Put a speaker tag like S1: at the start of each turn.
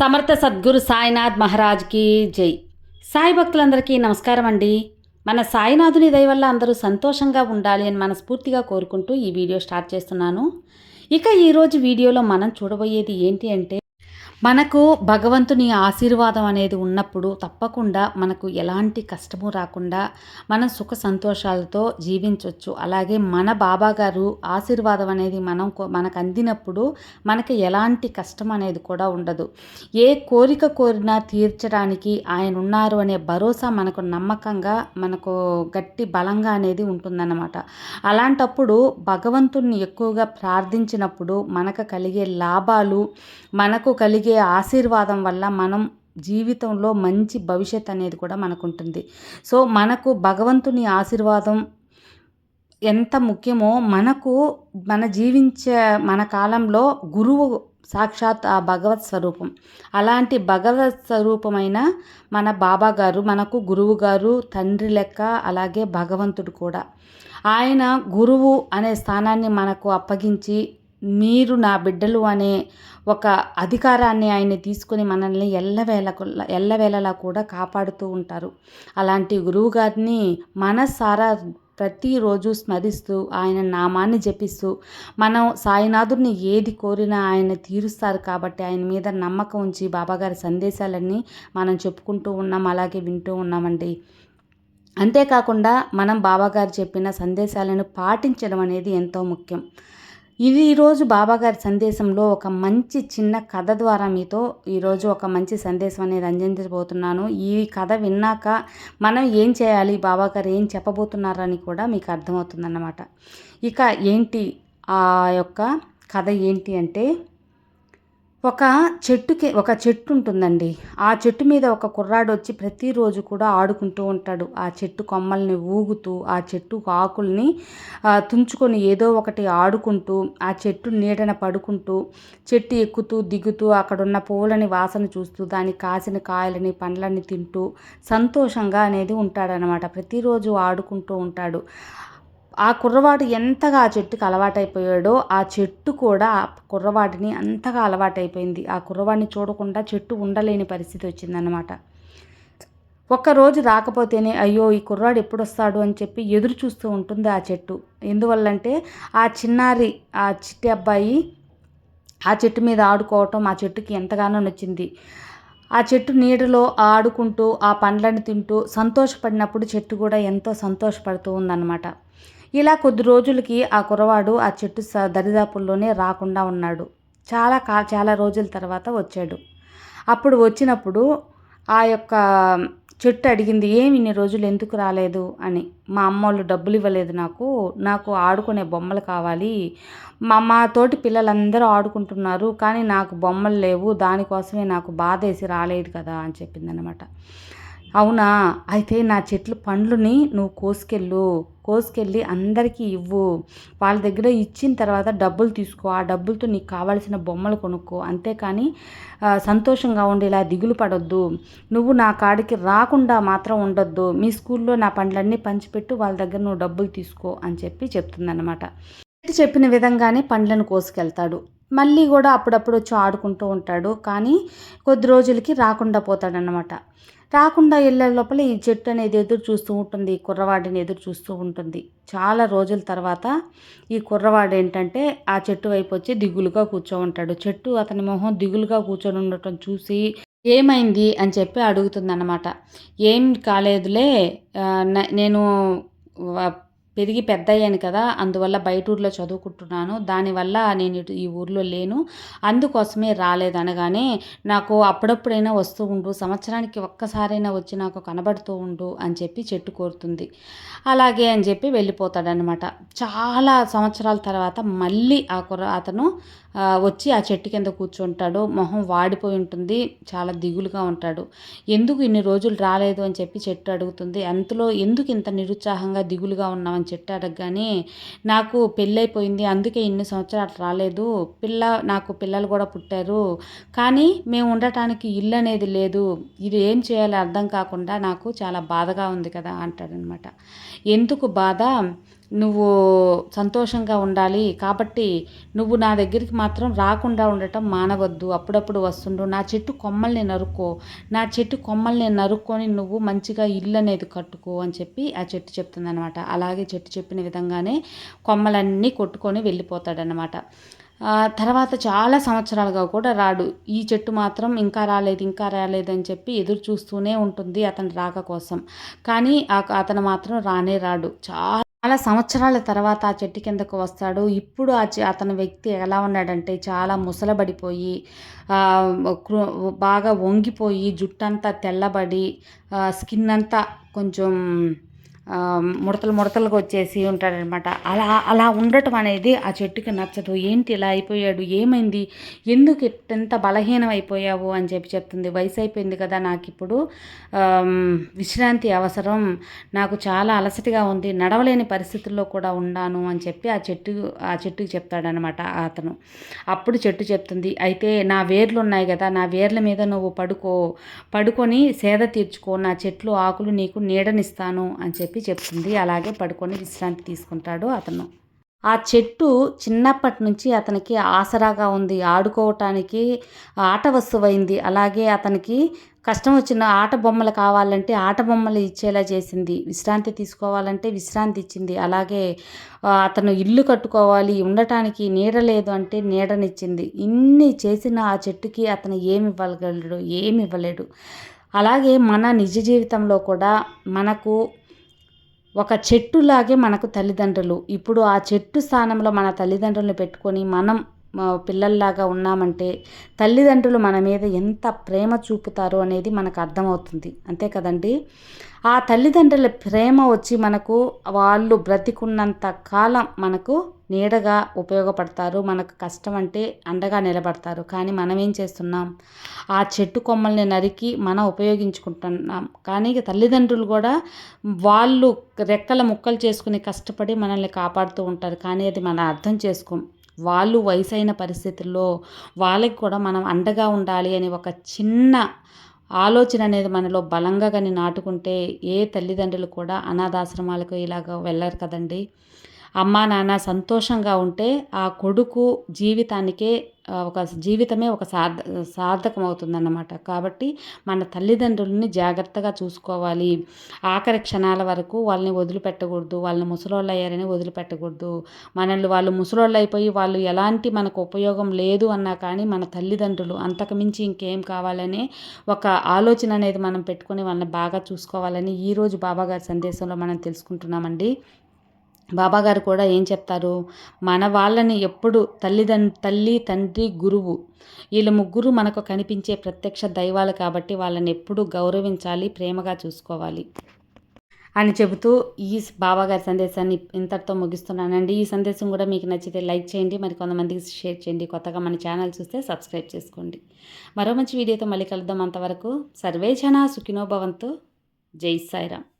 S1: సమర్థ సద్గురు సాయినాథ్ మహారాజ్కి జై. సాయి భక్తులందరికీ నమస్కారం అండి. మన సాయినాథుని దయ వల్ల అందరూ సంతోషంగా ఉండాలి అని మనస్ఫూర్తిగా కోరుకుంటూ ఈ వీడియో స్టార్ట్ చేస్తున్నాను. ఇక ఈరోజు వీడియోలో మనం చూడబోయేది ఏంటి అంటే మనకు భగవంతుని ఆశీర్వాదం అనేది ఉన్నప్పుడు తప్పకుండా మనకు ఎలాంటి కష్టము రాకుండా మనం సుఖ సంతోషాలతో జీవించవచ్చు అలాగే మన బాబా గారు ఆశీర్వాదం అనేది మనం మనకు అందినప్పుడు మనకి ఎలాంటి కష్టం అనేది కూడా ఉండదు. ఏ కోరిక కోరినా తీర్చడానికి ఆయన ఉన్నారు అనే భరోసా మనకు నమ్మకంగా మనకు గట్టి బలంగా అనేది ఉంటుందన్నమాట. అలాంటప్పుడు భగవంతుణ్ణి ఎక్కువగా ప్రార్థించినప్పుడు మనకు కలిగే లాభాలు మనకు కలిగే ఆశీర్వాదం వల్ల మనం జీవితంలో మంచి భవిష్యత్ అనేది కూడా మనకు ఉంటుంది సో మనకు భగవంతుని ఆశీర్వాదం ఎంత ముఖ్యమో మనకు మన జీవించే మన కాలంలో గురువు సాక్షాత్ ఆ భగవత్ స్వరూపం. అలాంటి భగవత్ స్వరూపమైన మన బాబా గారు మనకు గురువు గారు తండ్రి లెక్క అలాగే భగవంతుడు కూడా. ఆయన గురువు అనే స్థానాన్ని మనకు అప్పగించి మీరు నా బిడ్డలు అనే ఒక అధికారాన్ని ఆయన తీసుకొని మనల్ని ఎల్లవేళకు ఎల్లవేళలా కూడా కాపాడుతూ ఉంటారు. అలాంటి గురువు గారిని మనసారా ప్రతిరోజు స్మరిస్తూ ఆయన నామాన్ని జపిస్తూ మనం సాయినాథుడిని ఏది కోరినా ఆయన తీరుస్తారు కాబట్టి ఆయన మీద నమ్మకం ఉంచి బాబాగారి సందేశాలన్నీ మనం చెప్పుకుంటూ ఉన్నాం అలాగే వింటూ ఉన్నామండి. అంతేకాకుండా మనం బాబాగారు చెప్పిన సందేశాలను పాటించడం అనేది ఎంతో ముఖ్యం. ఇది ఈరోజు బాబాగారి సందేశంలో ఒక మంచి చిన్న కథ ద్వారా మీతో ఈరోజు ఒక మంచి సందేశం అనేది అందించబోతున్నాను. ఈ కథ విన్నాక మనం ఏం చేయాలి బాబాగారు ఏం చెప్పబోతున్నారని కూడా మీకు అర్థమవుతుందన్నమాట. ఇక ఏంటి ఆ యొక్క కథ ఏంటి అంటే ఒక చెట్టుకి ఒక చెట్టు ఉంటుందండి. ఆ చెట్టు మీద ఒక కుర్రాడు వచ్చి ప్రతిరోజు కూడా ఆడుకుంటూ ఉంటాడు. ఆ చెట్టు కొమ్మల్ని ఊగుతూ ఆ చెట్టు ఆకుల్ని తుంచుకొని ఏదో ఒకటి ఆడుకుంటూ ఆ చెట్టు నీడన పడుకుంటూ చెట్టు ఎక్కుతూ దిగుతూ అక్కడున్న పూలని వాసన చూస్తూ దానికి కాసిన కాయలని పండ్లని తింటూ సంతోషంగా అనేది ఉంటాడనమాట. ప్రతిరోజు ఆడుకుంటూ ఉంటాడు. ఆ కుర్రవాడు ఎంతగా ఆ చెట్టుకు అలవాటైపోయాడో ఆ చెట్టు కూడా ఆ కుర్రవాడిని అంతగా అలవాటైపోయింది. ఆ కుర్రవాడిని చూడకుండా చెట్టు ఉండలేని పరిస్థితి వచ్చిందనమాట ఒక్కరోజు రాకపోతేనే అయ్యో ఈ కుర్రాడు ఎప్పుడు వస్తాడు అని చెప్పి ఎదురు చూస్తూ ఉంటుంది ఆ చెట్టు. ఎందువల్లంటే ఆ చిన్నారి ఆ చిట్టి అబ్బాయి ఆ చెట్టు మీద ఆడుకోవటం ఆ చెట్టుకి ఎంతగానో నచ్చింది. ఆ చెట్టు నీడలో ఆడుకుంటూ ఆ పండ్లను తింటూ సంతోషపడినప్పుడు చెట్టు కూడా ఎంతో సంతోషపడుతూ ఉందన్నమాట. ఇలా కొద్ది రోజులకి ఆ కురవాడు ఆ చెట్టు స దరిదాపుల్లోనే రాకుండా ఉన్నాడు. చాలా కా చాలా రోజుల తర్వాత వచ్చాడు. అప్పుడు వచ్చినప్పుడు ఆ యొక్క చెట్టు అడిగింది ఏమి ఇన్ని రోజులు ఎందుకు రాలేదు? అని. మా అమ్మ వాళ్ళు డబ్బులు ఇవ్వలేదు నాకు. నాకు ఆడుకునే బొమ్మలు కావాలి. మా మా తోటి పిల్లలందరూ ఆడుకుంటున్నారు కానీ నాకు బొమ్మలు లేవు. దానికోసమే నాకు బాధ వేసి రాలేదు కదా అని చెప్పిందనమాట అవునా? అయితే నా చెట్లు పండ్లుని నువ్వు కోసుకెళ్ళు. కోసుకెళ్ళి అందరికీ ఇవ్వు. వాళ్ళ దగ్గర ఇచ్చిన తర్వాత డబ్బులు తీసుకో. ఆ డబ్బులతో నీకు కావాల్సిన బొమ్మలు కొనుక్కో. అంతేకాని సంతోషంగా ఉండేలా దిగులు పడొద్దు. నువ్వు నా కాడికి రాకుండా మాత్రం ఉండొద్దు. మీ స్కూల్లో నా పండ్లన్నీ పంచిపెట్టు. వాళ్ళ దగ్గర నువ్వు డబ్బులు తీసుకో అని చెప్పి చెప్తుందన్నమాట. చెట్టు చెప్పిన విధంగానే పండ్లను కోసుకెళ్తాడు. మళ్ళీ కూడా అప్పుడప్పుడు వచ్చి ఆడుకుంటూ ఉంటాడు. కానీ కొద్ది రోజులకి రాకుండా పోతాడనమాట రాకుండా వెళ్ళే లోపల ఈ చెట్టు అనేది ఎదురు చూస్తూ ఉంటుంది ఈ కుర్రవాడిని ఎదురు చూస్తూ ఉంటుంది. చాలా రోజుల తర్వాత ఈ కుర్రవాడు ఏంటంటే ఆ చెట్టు వైపు వచ్చి దిగులుగా కూర్చో ఉంటాడు. చెట్టు అతని మొహం దిగులుగా కూర్చొని ఉండటం చూసి ఏమైంది అని చెప్పి అడుగుతుందన్నమాట. ఏం కాలేదులే న- నేను పెరిగి పెద్ద అయ్యాను కదా అందువల్ల బయట ఊర్లో చదువుకుంటున్నాను. దానివల్ల నేను ఇటు ఈ ఊర్లో లేను. అందుకోసమే రాలేదు అనగానే నాకు అప్పుడప్పుడైనా వస్తూ ఉండు సంవత్సరానికి ఒక్కసారైనా వచ్చి నాకు కనబడుతూ ఉండు అని చెప్పి చెట్టు కోరుతుంది. అలాగే అని చెప్పి వెళ్ళిపోతాడనమాట. చాలా సంవత్సరాల తర్వాత మళ్ళీ ఆ కుర్ర అతను వచ్చి ఆ చెట్టు కింద కూర్చుంటాడు. మొహం వాడిపోయి ఉంటుంది. చాలా దిగులుగా ఉంటాడు. ఎందుకు ఇన్ని రోజులు రాలేదు అని చెప్పి చెట్టు అడుగుతుంది. అంతలో ఎందుకు ఇంత నిరుత్సాహంగా దిగులుగా ఉన్నామని చెట్టు అడగగానే నాకు పెళ్ళైపోయింది అందుకే ఇన్ని సంవత్సరాలు రాలేదు. పిల్ల నాకు పిల్లలు కూడా పుట్టారు. కానీ మేము ఉండటానికి ఇల్లు అనేది లేదు. ఇది ఏం చేయాలో అర్థం కాకుండా నాకు చాలా బాధగా ఉంది కదా అంటాడనమాట. ఎందుకు బాధ? నువ్వు సంతోషంగా ఉండాలి. కాబట్టి నువ్వు నా దగ్గరికి మాత్రం రాకుండా ఉండటం మానవద్దు. అప్పుడప్పుడు వస్తుండు. నా చెట్టు కొమ్మల్ని నరుక్కో. నా చెట్టు కొమ్మల్ని నరుక్కొని నువ్వు మంచిగా ఇల్లు అనేది కట్టుకో అని చెప్పి ఆ చెట్టు చెప్తుందనమాట అలాగే చెట్టు చెప్పిన విధంగానే కొమ్మలన్నీ కొట్టుకొని వెళ్ళిపోతాడనమాట తర్వాత చాలా సంవత్సరాలుగా కూడా రాడు. ఈ చెట్టు మాత్రం ఇంకా రాలేదు ఇంకా రాలేదు అని చెప్పి ఎదురు చూస్తూనే ఉంటుంది అతని రాక కోసం. కానీ అతను మాత్రం రానే రాడు. చాలా అలా సంవత్సరాల తర్వాత ఆ చెట్టు కిందకు వస్తాడు. ఇప్పుడు ఆ అతని వ్యక్తి ఎలా ఉన్నాడంటే చాలా ముసలబడిపోయి బాగా వంగిపోయి జుట్టంతా తెల్లబడి స్కిన్ అంతా కొంచెం ముడతలు ముడతలుగా వచ్చేసి ఉంటాడనమాట అలా అలా ఉండటం అనేది ఆ చెట్టుకి నచ్చదు. ఏంటి ఇలా అయిపోయాడు? ఏమైంది? ఎందుకు ఎంత బలహీనం అయిపోయావు అని చెప్పి చెప్తుంది. వయసు అయిపోయింది కదా నాకు ఇప్పుడు విశ్రాంతి అవసరం. నాకు చాలా అలసటిగా ఉంది. నడవలేని పరిస్థితుల్లో కూడా ఉన్నాను అని చెప్పి ఆ చెట్టు ఆ చెట్టుకి చెప్తాడనమాట అతను. అప్పుడు చెట్టు చెప్తుంది అయితే నా వేర్లు ఉన్నాయి కదా నా వేర్ల మీద నువ్వు పడుకో. పడుకొని సేద తీర్చుకో. నా చెట్లు ఆకులు నీకు నీడనిస్తాను అని చెప్పి చెప్పి చెప్తుంది. అలాగే పడుకొని విశ్రాంతి తీసుకుంటాడు అతను. ఆ చెట్టు చిన్నప్పటి నుంచి అతనికి ఆసరాగా ఉంది. ఆడుకోవటానికి ఆట వస్తువైంది. అలాగే అతనికి కష్టం వచ్చిన ఆట బొమ్మలు కావాలంటే ఆట బొమ్మలు ఇచ్చేలా చేసింది. విశ్రాంతి తీసుకోవాలంటే విశ్రాంతి ఇచ్చింది. అలాగే అతను ఇల్లు కట్టుకోవాలి. ఉండటానికి నీడ లేదు అంటే నీడనిచ్చింది. ఇన్ని చేసిన ఆ చెట్టుకి అతను ఏమి ఇవ్వగలడు ఏమి ఇవ్వలేడు అలాగే మన నిజ జీవితంలో కూడా మనకు ఒక చెట్టులాగే మనకు తల్లిదండ్రులు. ఇప్పుడు ఆ చెట్టు స్థానంలో మన తల్లిదండ్రులను పెట్టుకొని మనం పిల్లల్లాగా ఉన్నామంటే తల్లిదండ్రులు మన మీద ఎంత ప్రేమ చూపుతారో అనేది మనకు అర్థమవుతుంది. అంతే కదండి? ఆ తల్లిదండ్రుల ప్రేమ వచ్చి మనకు వాళ్ళు బ్రతికున్నంత కాలం మనకు నీడగా ఉపయోగపడతారు మనకు కష్టం అంటే అండగా నిలబడతారు. కానీ మనం ఏం చేస్తున్నాం? ఆ చెట్టు కొమ్మల్ని నరికి మనం ఉపయోగించుకుంటున్నాం. కానీ తల్లిదండ్రులు కూడా వాళ్ళు రెక్కల ముక్కలు చేసుకుని కష్టపడి మనల్ని కాపాడుతూ ఉంటారు. కానీ అది మనం అర్థం చేసుకోం. వాళ్ళు వయసైన పరిస్థితుల్లో వాళ్ళకి కూడా మనం అండగా ఉండాలి అని ఒక చిన్న ఆలోచన అనేది మనలో బలంగా కానీ నాటుకుంటే ఏ తల్లిదండ్రులు కూడా అనాథాశ్రమాలకు ఇలాగ వెళ్ళరు కదండి. అమ్మా నాన్న సంతోషంగా ఉంటే ఆ కొడుకు జీవితానికే ఒక జీవితమే ఒక సార్థ సార్థకం అవుతుందన్నమాట కాబట్టి మన తల్లిదండ్రులని జాగ్రత్తగా చూసుకోవాలి. ఆఖరి క్షణాల వరకు వాళ్ళని వదిలిపెట్టకూడదు వాళ్ళని ముసలోళ్ళు అయ్యారని వదిలిపెట్టకూడదు. మనల్ని వాళ్ళు ముసలోళ్ళు అయిపోయి వాళ్ళు ఎలాంటి మనకు ఉపయోగం లేదు అన్నా కానీ మన తల్లిదండ్రులు అంతకుమించి ఇంకేం కావాలని ఒక ఆలోచన అనేది మనం పెట్టుకొని వాళ్ళని బాగా చూసుకోవాలని ఈరోజు బాబాగారి సందేశంలో మనం తెలుసుకుంటున్నామండి. బాబాగారు కూడా ఏం చెప్తారు? మన వాళ్ళని ఎప్పుడు తల్లిదం తల్లి తండ్రి గురువు వీళ్ళ ముగ్గురు మనకు కనిపించే ప్రత్యక్ష దైవాలు కాబట్టి వాళ్ళని ఎప్పుడు గౌరవించాలి ప్రేమగా చూసుకోవాలి. అని చెబుతూ ఈ బాబాగారి సందేశాన్ని ఇంతటితో ముగిస్తున్నానండి. ఈ సందేశం కూడా మీకు నచ్చితే లైక్ చేయండి మరి కొంతమందికి షేర్ చేయండి. కొత్తగా మన ఛానల్ చూస్తే సబ్స్క్రైబ్ చేసుకోండి. మరో మంచి వీడియోతో మళ్ళీ కలుద్దాం అంతవరకు. సర్వే జన సుఖినోభవంతో జై సాయిరామ్.